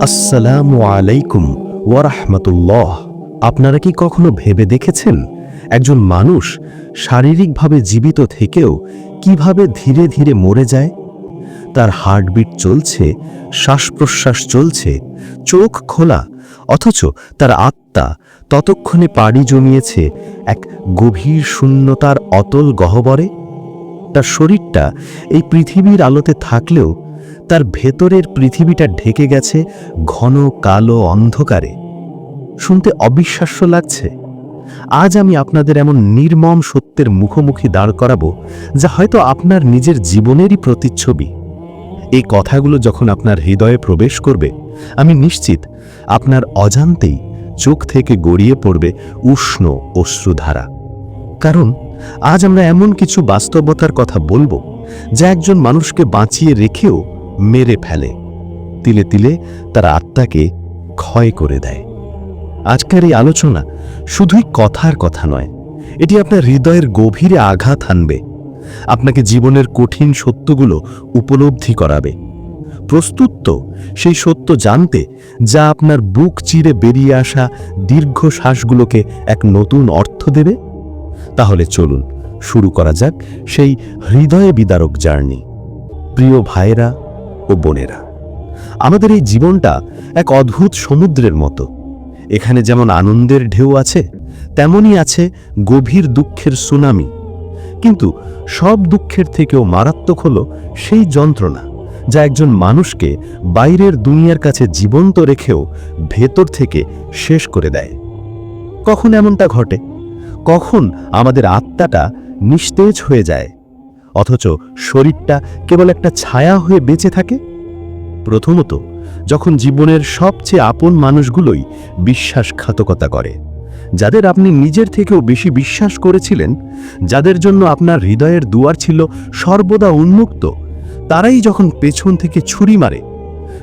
আসসালামু আলাইকুম ওয়ারাহমাতুল্লাহ। আপনারা কি কখনো ভেবে দেখেছেন একজন মানুষ শারীরিকভাবে জীবিত থেকেও কীভাবে ধীরে ধীরে মরে যায়? তার হার্টবিট চলছে শ্বাস প্রশ্বাস চলছে, চোখ খোলা, অথচ তার আত্মা ততক্ষণে পাড়ি জমিয়েছে এক গভীর শূন্যতার অতল গহ্বরে। তার শরীরটা এই পৃথিবীর আলোতে থাকলেও তার ভেতরের পৃথিবীটা ঢেকে গেছে ঘন কালো অন্ধকারে। শুনতে অবিশ্বাস্য লাগছে। আজ আমি আপনাদের এমন নির্মম সত্যের মুখোমুখি দাঁড় করাবো, যা হয়তো আপনার নিজের জীবনেরই প্রতিচ্ছবি। এই কথাগুলো যখন আপনার হৃদয়ে প্রবেশ করবে, আমি নিশ্চিত আপনার অজান্তেই চোখ থেকে গড়িয়ে পড়বে উষ্ণ অশ্রুধারা। কারণ আজ আমরা এমন কিছু বাস্তবতার কথা বলব, যা একজন মানুষকে বাঁচিয়ে রেখেও মেরে ফেলে। তিলে তিলে তার আত্মাকে ক্ষয় করে দেয়। আজকের এই আলোচনা শুধুই কথার কথা নয়, এটি আপনার হৃদয়ের গভীরে আঘাত আনবে আপনাকে জীবনের কঠিন সত্যগুলো উপলব্ধি করাবে। প্রস্তুত সেই সত্য জানতে, যা আপনার বুক চিরে বেরিয়ে আসা দীর্ঘ শ্বাসগুলোকে এক নতুন অর্থ দেবে? তাহলে চলুন, শুরু করা যাক সেই হৃদয়ে বিদারক জার্নি। প্রিয় ভাইয়েরা ও বোনেরা। আমাদের এই জীবনটা এক অদ্ভুত সমুদ্রের মতো। এখানে যেমন আনন্দের ঢেউ আছে, তেমনই আছে গভীর দুঃখের সুনামি। কিন্তু সব দুঃখের থেকেও মারাত্মক হল সেই যন্ত্রণা, যা একজন মানুষকে বাইরের দুনিয়ার কাছে জীবন্ত রেখেও ভেতর থেকে শেষ করে দেয়। কখন এমনটা ঘটে? কখন আমাদের আত্মাটা নিস্তেজ হয়ে যায়? অথচ শরীরটা কেবল একটা ছায়া হয়ে বেঁচে থাকে। প্রথমত, যখন জীবনের সবচেয়ে আপন মানুষগুলোই বিশ্বাসঘাতকতা করে, যাদের আপনি নিজের থেকেও বেশি বিশ্বাস করেছিলেন, যাদের জন্য আপনার হৃদয়ের দুয়ার ছিল সর্বদা উন্মুক্ত, তারাই যখন পেছন থেকে ছুরি মারে,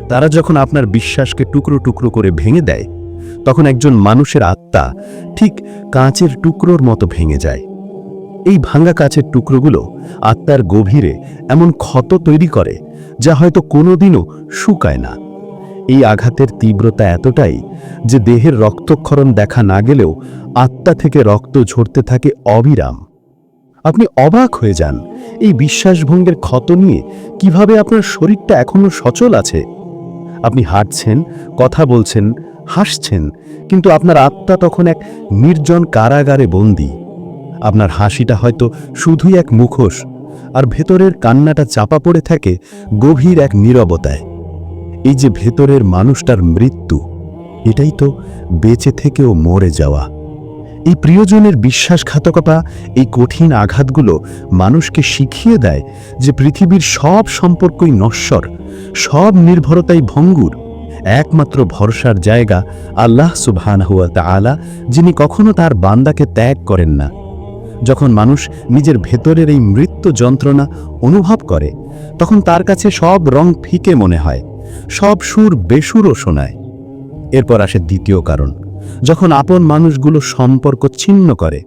তারা যখন আপনার বিশ্বাসকে টুকরো টুকরো করে ভেঙে দেয়, তখন একজন মানুষের আত্মা ঠিক কাঁচের টুকরোর মতো ভেঙে যায়। এই ভাঙা কাচের টুকরোগুলো আত্মার গভীরে এমন ক্ষত তৈরি করে যা হয়তো কোনোদিনও শুকায় না। এই আঘাতের তীব্রতা এতটাই যে দেহের রক্তক্ষরণ দেখা না গেলেও আত্মা থেকে রক্ত ঝরতে থাকে অবিরাম। আপনি অবাক হয়ে যান, এই বিশ্বাসভঙ্গের ক্ষত নিয়ে কীভাবে আপনার শরীরটা এখনও সচল আছে? আপনি হাঁটছেন, কথা বলছেন, হাসছেন, কিন্তু আপনার আত্মা তখন এক নির্জন কারাগারে বন্দী। আপনার হাসিটা হয়তো শুধুই এক মুখোশ, আর ভেতরের কান্নাটা চাপা পড়ে থাকে গভীর এক নীরবতায়। এই যে ভেতরের মানুষটার মৃত্যু, এটাই তো বেঁচে থেকেও মরে যাওয়া। এই প্রিয়জনের বিশ্বাসঘাতকতা, এই কঠিন আঘাতগুলো মানুষকে শিখিয়ে দেয় যে পৃথিবীর সব সম্পর্কই নশ্বর, সব নির্ভরতাই ভঙ্গুর। একমাত্র ভরসার জায়গা আল্লাহ সুবহান হুয়া আলা যিনি কখনো তার বান্দাকে ত্যাগ করেন না। যখন মানুষ নিজের ভেতরের এই মৃত্যু যন্ত্রণা অনুভব করে, তখন তার কাছে সব রং ফিকে মনে হয়, সব সুর বেসুরও শোনায়। এরপর আসে দ্বিতীয় কারণ, যখন আপন মানুষগুলো সম্পর্ক ছিন্ন করে,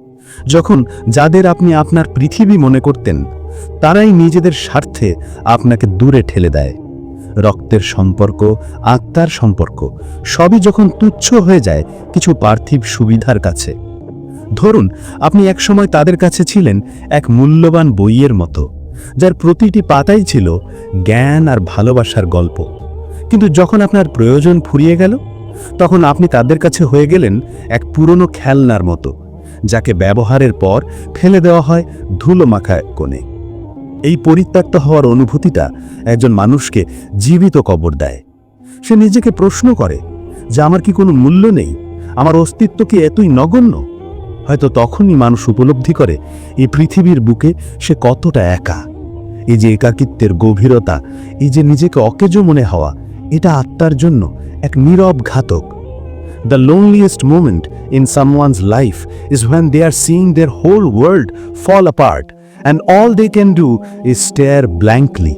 যখন যাদের আপনি আপনার পৃথিবী মনে করতেন, তারাই নিজেদের স্বার্থে আপনাকে দূরে ঠেলে দেয়। রক্তের সম্পর্ক, আত্মার সম্পর্ক, সবই যখন তুচ্ছ হয়ে যায়, কিছু পার্থিব সুবিধার কাছে। ধরুন, আপনি একসময় তাদের কাছে ছিলেন এক মূল্যবান বইয়ের মতো, যার প্রতিটি পাতাই ছিল জ্ঞান আর ভালোবাসার গল্প। কিন্তু যখন আপনার প্রয়োজন ফুরিয়ে গেল, তখন আপনি তাদের কাছে হয়ে গেলেন এক পুরনো খেলনার মতো, যাকে ব্যবহারের পর ফেলে দেওয়া হয় ধুলো মাখায় কোণে। এই পরিত্যক্ত হওয়ার অনুভূতিটা একজন মানুষকে জীবিত কবর দেয়। সে নিজেকে প্রশ্ন করে যে, আমার কি কোনো মূল্য নেই? আমার অস্তিত্ব কি এতই নগণ্য? হয়তো তখনই মানুষ উপলব্ধি করে, এই পৃথিবীর বুকে সে কতটা একা। এই যে একাকিত্বের গভীরতা, এই যে নিজেকে অকেজো মনে হওয়া, এটা আত্মার জন্য এক নীরব ঘাতক। The loneliest moment in someone's life is when they are seeing their whole world fall apart and all they can do is stare blankly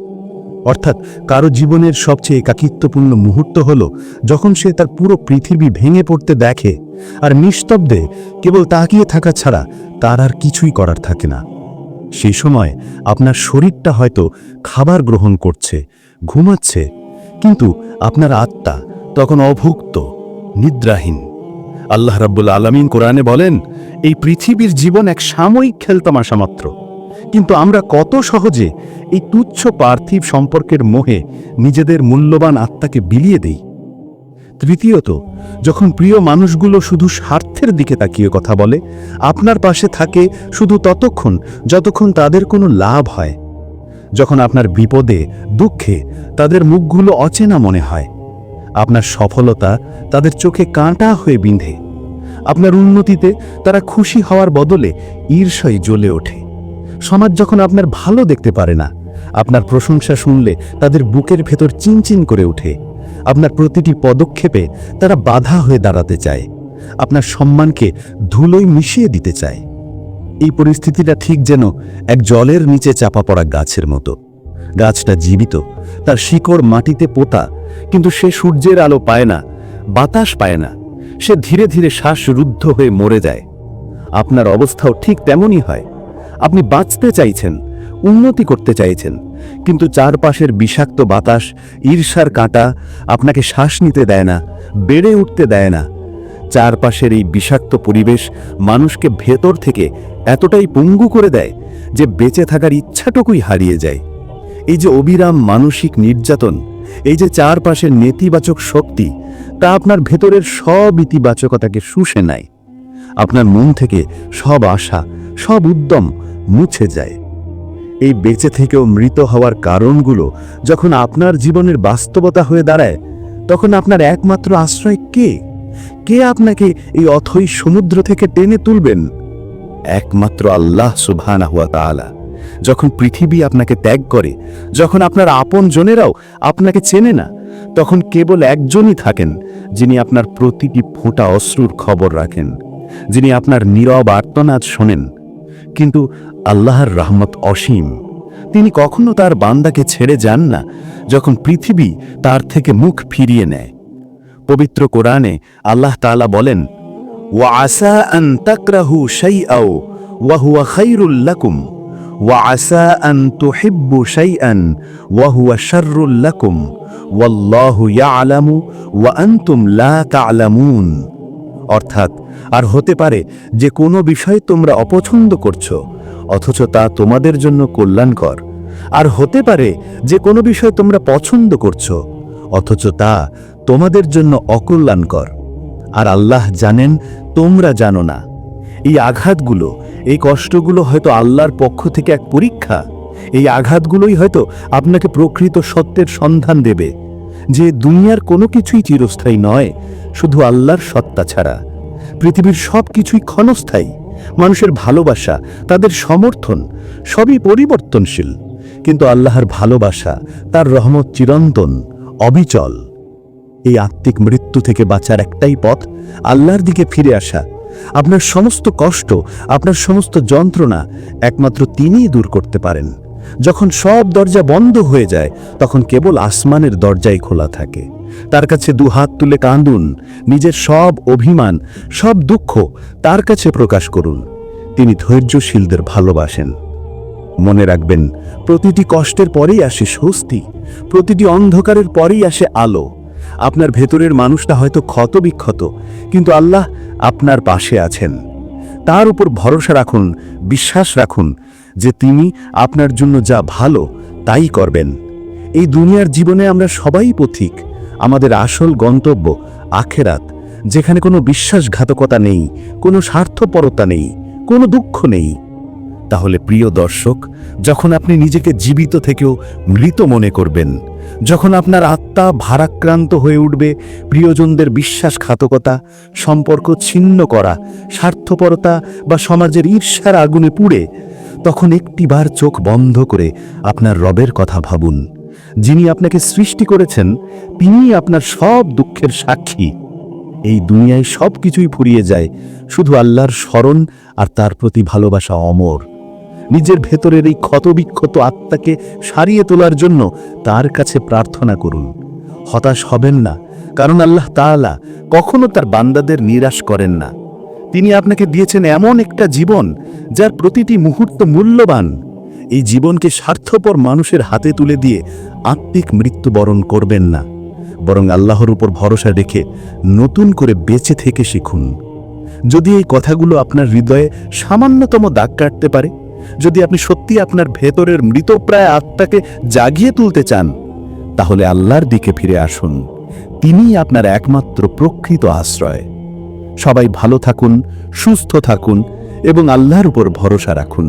অর্থাৎ কারও জীবনের সবচেয়ে একাকিত্বপূর্ণ মুহূর্ত হল যখন সে তার পুরো পৃথিবী ভেঙে পড়তে দেখে আর নিস্তব্ধে কেবল তাকিয়ে থাকা ছাড়া তার আর কিছুই করার থাকে না। সেই সময় আপনার শরীরটা হয়তো খাবার গ্রহণ করছে, ঘুমাচ্ছে, কিন্তু আপনার আত্মা তখন অভুক্ত, নিদ্রাহীন। আল্লাহ রাব্বুল আলামিন কোরআনে বলেন, এই পৃথিবীর জীবন এক সাময়িক খেলতামাশা মাত্র। কিন্তু আমরা কত সহজে এই তুচ্ছ পার্থিব সম্পর্কের মোহে নিজেদের মূল্যবান আত্মাকে বিলিয়ে দেই? তৃতীয়ত, যখন প্রিয় মানুষগুলো শুধু স্বার্থের দিকে তাকিয়ে কথা বলে, আপনার পাশে থাকে শুধু ততক্ষণ যতক্ষণ তাদের কোনো লাভ হয়। যখন আপনার বিপদে, দুঃখে তাদের মুখগুলো অচেনা মনে হয়, আপনার সফলতা তাদের চোখে কাঁটা হয়ে বিঁধে, আপনার উন্নতিতে তারা খুশি হওয়ার বদলে ঈর্ষায় জ্বলে ওঠে। সমাজ যখন আপনার ভালো দেখতে পারে না, আপনার প্রশংসা শুনলে তাদের বুকের ভেতর চিনচিন করে ওঠে। আপনার প্রতিটি পদক্ষেপে তারা বাধা হয়ে দাঁড়াতে চায়। আপনার সম্মানকে ধুলোয় মিশিয়ে দিতে চায়। এই পরিস্থিতিটা ঠিক যেন এক জলের নিচে চাপা পড়া গাছের মতো। গাছটা জীবিত, তার শিকড় মাটিতে পোতা, কিন্তু সে সূর্যের আলো পায় না, বাতাস পায় না, সে ধীরে ধীরে শ্বাসরুদ্ধ হয়ে মরে যায়। আপনার অবস্থাও ঠিক তেমনই হয়। আপনি বাঁচতে চাইছেন, উন্নতি করতে চাইছেন, কিন্তু চারপাশের বিষাক্ত বাতাস, ঈর্ষার কাঁটা আপনাকে শ্বাস নিতে দেয় না, বেড়ে উঠতে দেয় না। চারপাশের এই বিষাক্ত পরিবেশ মানুষকে ভেতর থেকে এতটাই পঙ্গু করে দেয় যে বেঁচে থাকার ইচ্ছাটুকুই হারিয়ে যায়। এই যে অবিরাম মানসিক নির্যাতন, এই যে চারপাশের নেতিবাচক শক্তি, তা আপনার ভেতরের সব ইতিবাচকতাকে শুষে নেয়। আপনার মন থেকে সব আশা, সব উদ্যম মুছে যায়। এই বেঁচে থেকেও মৃত হওয়ার কারণগুলো যখন আপনার জীবনের বাস্তবতা হয়ে দাঁড়ায়, তখন আপনার একমাত্র আশ্রয় কে? কে আপনাকে এই অথই সমুদ্র থেকে টেনে তুলবেন? একমাত্র আল্লাহ সুবহানা হুয়া তাআলা। যখন পৃথিবী আপনাকে ত্যাগ করে, যখন আপনার আপন জনেরাও আপনাকে চেনে না, তখন কেবল একজনই থাকেন, যিনি আপনার প্রতিটি ফোঁটা অশ্রুর খবর রাখেন, যিনি আপনার নীরব আর্তনাদ শোনেন কিন্তু আল্লাহর রহমত অসীম। তিনি কখনো তার বান্দাকে ছেড়ে যান না, যখন পৃথিবী তার থেকে মুখ ফিরিয়ে নেয়। পবিত্র কোরআনে আল্লাহ তাআলা বলেন, ওয়া আসা আন তাকরাহু শাইআও, ওয়া হুয়া খাইরুল ওয়া আসা আন তুহিব্বু শাইআন, ওয়া হুয়া শাররুল লাকুম, ওয়াল্লাহু ওয়া আনতুম লা তা'লামুন। অর্থাৎ, আর হতে পারে যে কোনো বিষয় তোমরা অপছন্দ করছ, অথচ তা তোমাদের জন্য কল্যাণকর। আর হতে পারে যে কোনো বিষয় তোমরা পছন্দ করছ, অথচ তা তোমাদের জন্য অকল্যাণকর। আর আল্লাহ জানেন, তোমরা জানো না। এই আঘাতগুলো, এই কষ্টগুলো হয়তো আল্লাহর পক্ষ থেকে এক পরীক্ষা। এই আঘাতগুলোই হয়তো আপনাকে প্রকৃত সত্যের সন্ধান দেবে, যে দুনিয়ার কোনো কিছুই চিরস্থায়ী নয় শুধু আল্লাহর সত্তা ছাড়া। পৃথিবীর সব কিছুই ক্ষণস্থায়ী। মানুষের ভালোবাসা, তাদের সমর্থন, সবই পরিবর্তনশীল। কিন্তু আল্লাহর ভালোবাসা, তার রহমত চিরন্তন, অবিচল। এই আত্মিক মৃত্যু থেকে বাঁচার একটাই পথ, আল্লাহর দিকে ফিরে আসা। আপনার সমস্ত কষ্ট, আপনার সমস্ত যন্ত্রণা একমাত্র তিনিই দূর করতে পারেন। যখন সব দরজা বন্ধ হয়ে যায়, তখন কেবল আসমানের দরজাই খোলা থাকে। তার কাছে দুহাত তুলে কাঁদুন, নিজের সব অভিমান, সব দুঃখ তার কাছে প্রকাশ করুন। তিনি ধৈর্যশীলদের ভালোবাসেন। মনে রাখবেন, প্রতিটি কষ্টের পরেই আসে স্বস্তি, প্রতিটি অন্ধকারের পরেই আসে আলো। আপনার ভেতরের মানুষটা হয়তো ক্ষতবিক্ষত, কিন্তু আল্লাহ আপনার পাশে আছেন। তার উপর ভরসা রাখুন, বিশ্বাস রাখুন যে তিনি আপনার জন্য যা ভালো, তাই করবেন। এই দুনিয়ার জীবনে আমরা সবাই পথিক আমাদের আসল গন্তব্য আখেরাত, যেখানে কোনো বিশ্বাসঘাতকতা নেই, কোনো স্বার্থপরতা নেই, কোনো দুঃখ নেই। তাহলে প্রিয় দর্শক, যখন আপনি নিজেকে জীবিত থেকেও মৃত মনে করবেন, যখন আপনার আত্মা ভারাক্রান্ত হয়ে উঠবে, প্রিয়জনদের বিশ্বাসঘাতকতা, সম্পর্ক ছিন্ন করা, স্বার্থপরতা বা সমাজের ঈর্ষার আগুনে পুড়ে, তখন একটিবার চোখ বন্ধ করে আপনার রবের কথা ভাবুন। যিনি আপনাকে সৃষ্টি করেছেন তিনি আপনার সব দুঃখের সাক্ষী। এই দুনিয়ায় সব কিছুই ফুরিয়ে যায়, শুধু আল্লাহর স্মরণ আর তার প্রতি ভালোবাসা অমর। নিজের ভেতরের এই ক্ষতবিক্ষত আত্মাকে সারিয়ে তোলার জন্য তার কাছে প্রার্থনা করুন। হতাশ হবেন না, কারণ আল্লাহ তাআলা কখনো তার বান্দাদের নিরাশ করেন না। তিনি আপনাকে দিয়েছেন এমন একটা জীবন, যার প্রতিটি মুহূর্ত মূল্যবান। এই জীবনকে স্বার্থপর মানুষের হাতে তুলে দিয়ে আত্মিক মৃত্যুবরণ করবেন না, বরং আল্লাহর উপর ভরসা রেখে নতুন করে বেঁচে থেকে শিখুন। যদি এই কথাগুলো আপনার হৃদয়ে সামান্যতম দাগ কাটতে পারে, যদি আপনি সত্যি আপনার ভেতরের মৃতপ্রায় আত্মাকে জাগিয়ে তুলতে চান, তাহলে আল্লাহর দিকে ফিরে আসুন। তিনিই আপনার একমাত্র প্রকৃত আশ্রয়। সবাই ভালো থাকুন, সুস্থ থাকুন এবং আল্লাহর উপর ভরসা রাখুন।